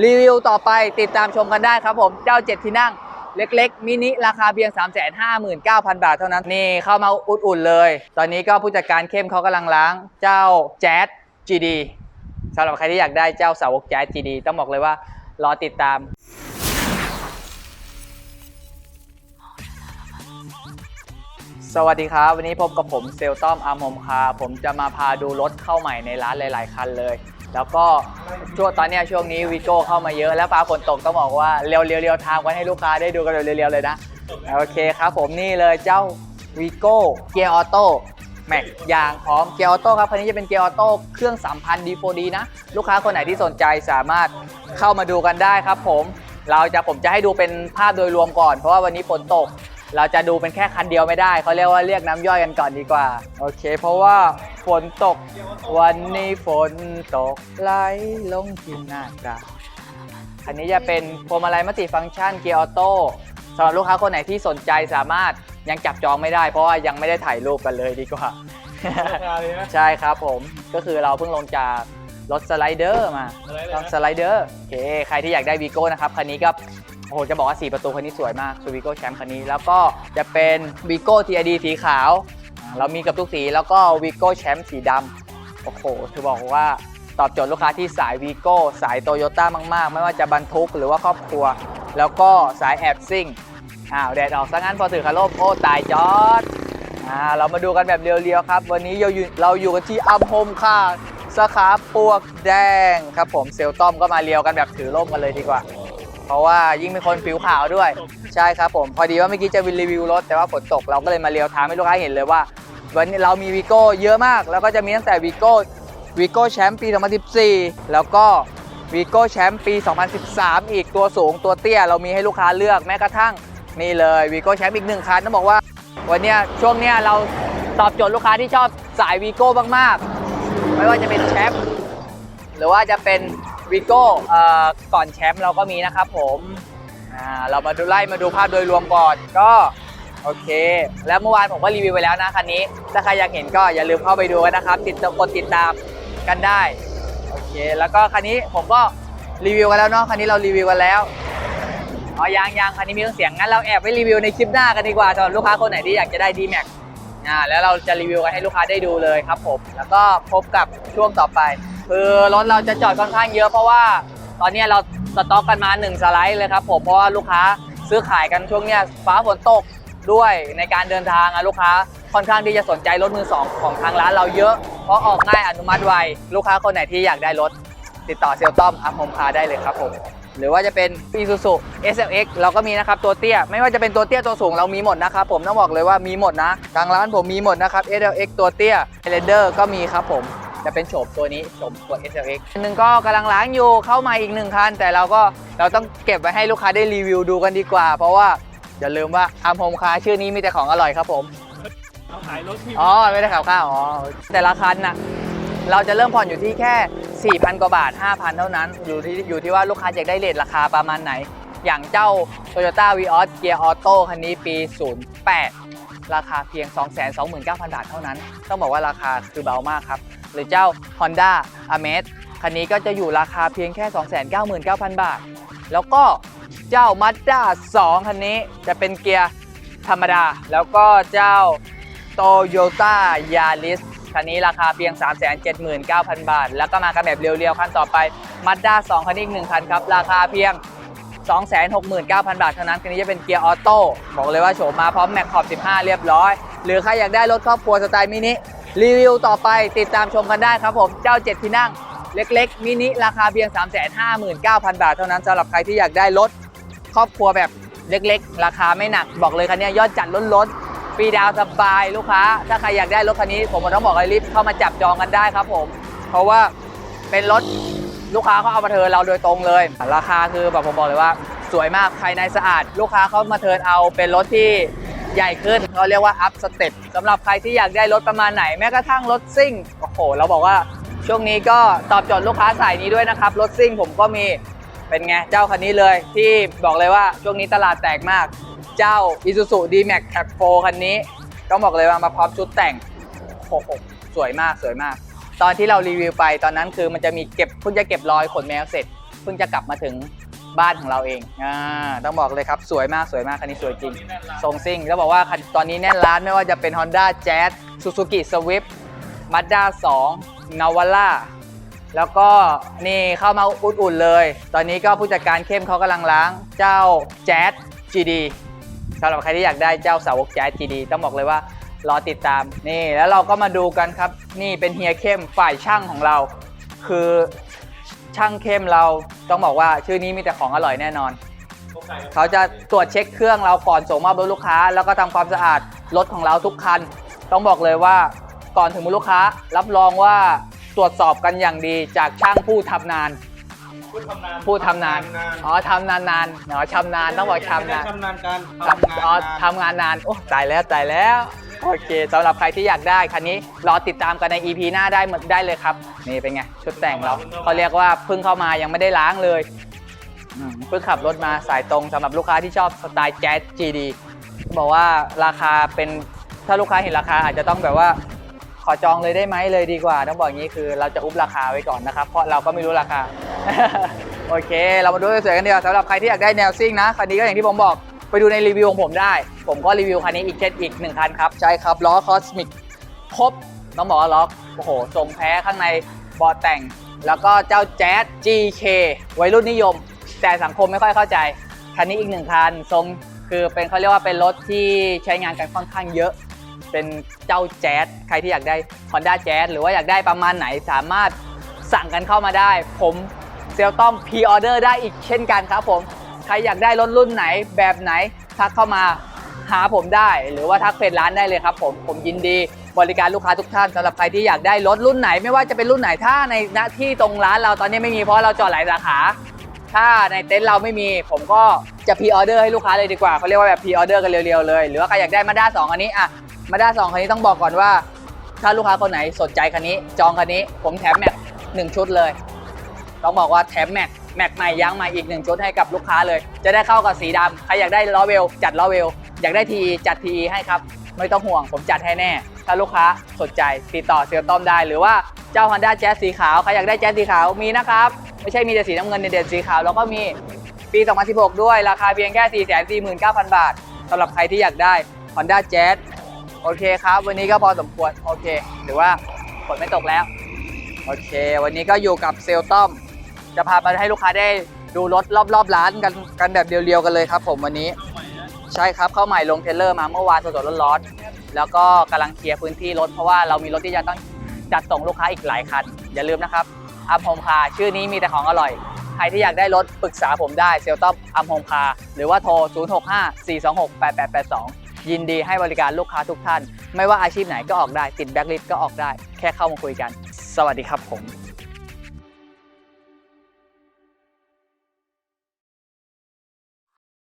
รีวิวต่อไปติดตามชมกันได้ครับผมเจ้า 7 ที่นั่งเล็กๆ มินิราคาเพียง 359,000 บาทเท่านั้น นี่เข้ามาอุ่นๆเลย ตอนนี้ก็ผู้จัดการเข้มเขากำลังล้างเจ้าแจ๊ส GD สำหรับใครที่อยากได้เจ้าสาวกแจ๊ส GD ต้องบอกเลยว่ารอติดตามสวัสดีครับ วันนี้พบกับผมเซลต้อมอาร์มโฮมคาผมจะมาพาดูรถเข้าใหม่ในร้านหลาย ๆ คันเลย แล้วก็ช่วงตอนเนี้ยช่วงนี้วีโก้เข้ามาเยอะแล้วฟ้าฝนตกต้องบอกว่าเร็วๆเรียวๆทางไว้ให้ลูกค้าได้ดูกันเร็วๆเลยนะโอเคครับผมนี่เลยเจ้าวีโก้เกียร์ออโต้แม็กยางพร้อมเกียร์ออโต้ครับคันนี้จะเป็นเกียร์ออโต้เครื่อง3,000 D4D นะ ลูกค้าคนไหนที่สนใจสามารถเข้ามาดูกันได้ครับผมเราจะผมจะให้ดูเป็นภาพโดยรวมก่อน เพราะว่าวันนี้ฝนตก เราจะดูเป็นแค่คันเดียวไม่ได้เขาเรียกว่าเรียกน้ำย่อยกันก่อนดีกว่า โอเค เพราะว่า ฝนตก วันนี้ฝนตกไหลลงที่หน้ากระคันนี้จะเป็นพวงมาลัยมัลติฟังก์ชันเกียร์ออโต้สำหรับลูกค้าคนไหนที่สนใจสามารถยังจับจองไม่ได้ เพราะว่ายังไม่ได้ถ่ายรูปกันเลยดีกว่าราคาเลยนะใช่ครับผมก็คือเราเพิ่งลงจากรถสไลเดอร์มาอะไรเลยรถนะสไลเดอร์โอเคใครที่อยากได้วีโก้นะครับคันนี้ก็โอ้โหจะบอกว่า 4 ประตูคันนี้สวยมากคือวีโก้แชมป์คันนี้ แล้วก็จะเป็นวีโก้ทีอดีสีขาวอ่า เรามีกับทุกสีแล้วก็วีโก้แชมป์สีดำโอ้โหถือบอกว่าตอบโจทย์ลูกค้าที่สายวีโก้สายโตโยต้ามาก ๆ ไม่ว่าจะบรรทุกหรือว่าครอบครัว แล้วก็สายแอบซิ่งอ้าวแดดออกซะงั้นพอถือคาร์โลโอ้ตายจอดอ่าเรามาดูกันแบบเรียวๆครับ วันนี้เราอยู่เราอยู่กันที่อัมโฮมค่ะสาขาปวกแดงครับผมเซลต้อมก็มาเรียวกันแบบถือร่มกันเลยดีกว่า เพราะว่ายิ่งเป็นคนผิวขาวด้วย ใช่ครับผมพอดีว่าเมื่อกี้จะวิรีวิวรถแต่ว่าฝนตกเราก็เลยมาเรียวท้าให้ลูกค้าเห็นเลยว่า วันนี้เรามีวีโก้เยอะมาก แล้วก็จะมีตั้งแต่วีโก้วีโก้แชมป์ปี 2014 แล้วก็วีโก้แชมป์ปี 2013 อีกตัวสูงตัวเตี้ยเรามีให้ลูกค้าเลือกแม้กระทั่งนี่เลยวีโก้แชมป์อีกหนึ่งคันต้องบอกว่า วันนี้ช่วงนี้เราตอบโจทย์ลูกค้าที่ชอบสายวีโก้มากๆ ไม่ว่าจะเป็นแชมป์หรือว่าจะเป็น วีโก่ก่อนแชมป์เราก็มีนะครับผมเรามาดูไล่มาดูภาพโดยรวมก่อนก็โอเค แล้วเมื่อวานผมก็รีวิวไปแล้วนะคันนี้ ถ้าใครอยากเห็นก็อย่าลืมเข้าไปดูกันนะครับ ติดตามกดติดตามกันได้ โอเค แล้วก็คันนี้ผมก็รีวิวกันแล้วเนาะคันนี้เรารีวิวกันแล้วอ๋อยังยังคันนี้มีเครื่องเสียงงั้นเราแอบไปรีวิวในคลิปหน้ากันดีกว่าสำหรับลูกค้าคนไหนที่อยากจะได้ d m a x อ่าแล้วเราจะรีวิวกันให้ลูกค้าได้ดูเลยครับผมแล้วก็พบกับช่วงต่อไป คือรถเราจะจอดค่อนข้างเยอะเพราะว่า ตอนนี้เราสต็อกกันมา 1 สไลด์เลยครับผมเพราะว่าลูกค้าซื้อขายกันช่วงเนี้ยฟ้าฝนตกด้วยในการเดินทางอะลูกค้าค่อนข้างที่จะสนใจรถมือสองของทางร้านเราเยอะ เพราะออกง่ายอนุมัติไวลูกค้าคนไหนที่อยากได้รถ ติดต่อเซลต้อมอัพโฮมคาได้เลยครับผมหรือว่าจะเป็น Isuzu SLX เราก็มีนะครับตัวเตี้ย ไม่ว่าจะเป็นตัวเตี้ยตัวสูงเรามีหมดนะครับผมต้องบอกเลยว่ามีหมดนะทางร้านผมมีหมดนะครับ SLX ตัวเตี้ย r a n d e r ก็มีครับผม จะเป็นโฉมตัวนี้โฉมตัว SLX อันหนึ่งก็กำลังล้างอยู่เข้ามาอีกหนึ่งคัน แต่เราก็เราต้องเก็บไว้ให้ลูกค้าได้รีวิวดูกันดีกว่า เพราะว่าอย่าลืมว่าอัมโฮมคาชื่อนี้มีแต่ของอร่อยครับผมเอาขายรถที่อ๋อไม่ได้ข่าวข้าวอ๋อแต่ละคันน่ะเราจะเริ่มผ่อนอยู่ที่แค่ 4,000 กว่าบาท 5,000 เท่านั้น อยู่ที่อยู่ที่ว่าลูกค้าอยากได้เลทราคาประมาณไหน อย่างเจ้า Toyota Vios Gear Auto คันนี้ปี 08 ราคาเพียง 229,000 บาทเท่านั้น ต้องบอกว่าราคาคือเบามากครับ หรือเจ้า Honda a m a z คันนี้ก็จะอยู่ราคาเพียงแค่ 299,000 บาท แล้วก็เจ้า Mazda 2 คันนี้จะเป็นเกียร์ธรรมดา แล้วก็เจ้าโตโยต้ายาริสคันนี้ราคาเพียง 379,000 บาท แล้วก็มากันแบบเรียวๆ คันต่อไป Mazda 2 คันนี้อีกหนึ่งคันครับ ราคาเพียง 269,000 บาทเท่านั้นคันนี้จะเป็นเกียร์ออโต้บอกเลยว่าโฉมมาพร้อมแม็กขอบ 15 เรียบร้อย หรือใครอยากได้รถครอบครัวสไตล์มินิรีวิวต่อไปติดตามชมกันได้ครับผมเจ้า 7 ที่นั่ง เล็กๆ มินิราคาเพียง 359,000 บาทเท่านั้นสำหรับใครที่อยากได้รถครอบครัวแบบเล็กๆ ราคาไม่หนัก บอกเลยคันนี้ยอดจัดล้นๆฟรีดาวสบายลูกค้า ถ้าใครอยากได้รถคันนี้ ผมต้องบอกเลยรีบเข้ามาจับจองกันได้ครับผม เพราะว่าเป็นรถ ลูกค้าเขาเอามาเทินเราโดยตรงเลย ราคาคือแบบผมบอกเลยว่า สวยมากภายในสะอาด ลูกค้าเขามาเทินเอาเป็นรถที่ใหญ่ขึ้นเขาเรียกว่าอัพสเต็ปสำหรับใครที่อยากได้รถประมาณไหนแม้กระทั่งรถซิ่งโอ้โหเราบอกว่าช่วงนี้ก็ตอบโจทย์ลูกค้าสายนี้ด้วยนะครับรถซิ่งผมก็มีเป็นไงเจ้าคันนี้เลย ที่บอกเลยว่าช่วงนี้ตลาดแตกมาก เจ้า Isuzu D-Max Cap 4คันนี้ ต้องบอกเลยว่ามาพร้อมชุดแต่งโอ้โหสวยมากสวยมาก ตอนที่เรารีวิวไปตอนนั้นคือมันจะมีเก็บเพิ่งจะเก็บรอยขนแมวเสร็จเพิ่งจะกลับมาถึงบ้านของเราเองอ่าต้องบอกเลยครับสวยมากสวยมากคันนี้สวยจริงทรงซิ่งแล้วบอกว่าคันตอนนี้แน่นร้านไม่ว่าจะเป็น Honda Jazz Suzuki Swift Mazda 2 Navara แล้วก็นี่เข้ามาอุ่นๆเลย ตอนนี้ก็ผู้จัดการเข้มเขากำลังล้างเจ้า Jazz GD สำหรับใครที่อยากได้เจ้าสาวก Jazz GD ต้องบอกเลยว่า รอติดตามนี่แล้วเราก็มาดูกันครับ นี่เป็นเฮียเข้มฝ่ายช่างของเรา คือช่างเข้มเราต้องบอกว่าชื่อนี้มีแต่ของอร่อยแน่นอน เขาจะตรวจเช็คเครื่องเราก่อนส่งมอบรถลูกค้า แล้วก็ทำความสะอาดรถของเราทุกคัน ต้องบอกเลยว่าก่อนถึงมือลูกค้า รับรองว่าตรวจสอบกันอย่างดีจากช่างผู้ทำนานพูดทำนานผู้ทำนาน อ๋อทำนานนานๆอ๋อชำนาญต้องบอกชำนาญชำนาญการทำอ๋อทำงานนาน โอ้ตายแล้วตายแล้ว โอเคสำหรับใครที่อยากได้คันนี้รอติดตามกันใน EP หน้าได้หมดได้เลยครับ นี่เป็นไง ชุดแต่งเราเขาเรียกว่าเพิ่งเข้ามายังไม่ได้ล้างเลยอืมเพิ่งขับรถมาสายตรงสำหรับลูกค้าที่ชอบสไตล์แจ๊ส GD บอกว่าราคาเป็นถ้าลูกค้าเห็นราคาอาจจะต้องแบบว่า ขอจองเลยได้ไหมเลยดีกว่า ต้องบอกอย่างนี้คือเราจะอุบราคาไว้ก่อนนะครับ เพราะเราก็ไม่รู้ราคา โอเค เรามาดูสวยๆกันดีกว่าสำหรับใครที่อยากได้แนวซิ่งนะคันนี้ก็อย่างที่ผมบอก ไปดูในรีวิวของผมได้ ผมก็รีวิวคันนี้อีกเช่นอีกหนึ่งคันครับ ใช่ครับล้อคอสมิกครบต้องบอกว่าล้อโอ้โหทรงแพ้ข้างในเบาะแต่ง แล้วก็เจ้าแจ๊ส GK วัยรุ่นนิยม แต่สังคมไม่ค่อยเข้าใจ คันนี้อีกหนึ่งคันทรงคือเป็นเขาเรียกว่าเป็นรถที่ใช้งานกันค่อนข้างเยอะ เป็นเจ้าแจ๊สใครที่อยากได้ Honda Jazz หรือว่าอยากได้ประมาณไหนสามารถสั่งกันเข้ามาได้ ผมเซลต้อมพ r ออเดอร์ได้อีกเช่นกันครับผม ใครอยากได้รถรุ่นไหนแบบไหน ทักเข้ามาหาผมได้ หรือว่าทักเพจร้านได้เลยครับผมผมยินดีบริการลูกค้าทุกท่านสำหรับใครที่อยากได้รถรุ่นไหน ไม่ว่าจะเป็นรุ่นไหนถ้าในหน้าที่ตรงร้านเราตอนนี้ไม่มีเพราะเราจอดหลายสาขา ถ้าในเต็นท์เราไม่มี ผมก็จะพ r ออเดอร์ให้ลูกค้าเลยดีกว่าเขาเรียกว่าแบบพ r ออเดอร์กันเร็วๆเลยหรือว่าใครอยากได้มาด้าสองอันนี้อะมาด้าสองคันนี้ต้องบอกก่อนว่า ถ้าลูกค้าคนไหนสนใจคันนี้ จองคันนี้ ผมแถมแม็กหนึ่งชุดเลย ต้องบอกว่าแถมแม็ก แม็กใหม่ยางใหม่อีกหนึ่งชุดให้กับลูกค้าเลย จะได้เข้ากับสีดำใครอยากได้ล้อเวลจัดล้อเวลอยากได้ทีจัดทีให้ครับ ไม่ต้องห่วงผมจัดให้แน่ ถ้าลูกค้าสนใจติดต่อเซลลต้อมได้ หรือว่าเจ้า Honda Jazz สีขาวใครอยากได้แจ๊สสีขาวมีนะครับไม่ใช่มีแต่สีน้ำเงินเด่นๆสีขาวแล้วก็มีปี 2016 ด้วยราคาเพียงแค่ 449,000 บาทสำหรับใครที่อยากได้ Honda Jazz โอเคครับ วันนี้ก็พอสมควร โอเคถือว่าฝนไม่ตกแล้ว โอเค วันนี้ก็อยู่กับเซลต้อม จะพาไปให้ลูกค้าได้ดูรถรอบๆร้านกันกันแบบเรียวๆกันเลยครับ ผมวันนี้ ใช่ครับเข้าใหม่ลงเทเลอร์มาเมื่อวานสดๆร้อนๆแล้วก็กำลังเคลียร์พื้นที่รถเพราะว่าเรามีรถที่จะต้องจัดส่งลูกค้าอีกหลายคัน อย่าลืมนะครับอัมโฮมคาชื่อนี้มีแต่ของอร่อย ใครที่อยากได้รถปรึกษาผมได้เซลต้อมอัมโฮมคาหรือว่าโทร 0654268882 ยินดีให้บริการลูกค้าทุกท่าน ไม่ว่าอาชีพไหนก็ออกได้ติดแบ็คลิสต์ก็ออกได้ แค่เข้ามาคุยกัน สวัสดีครับผม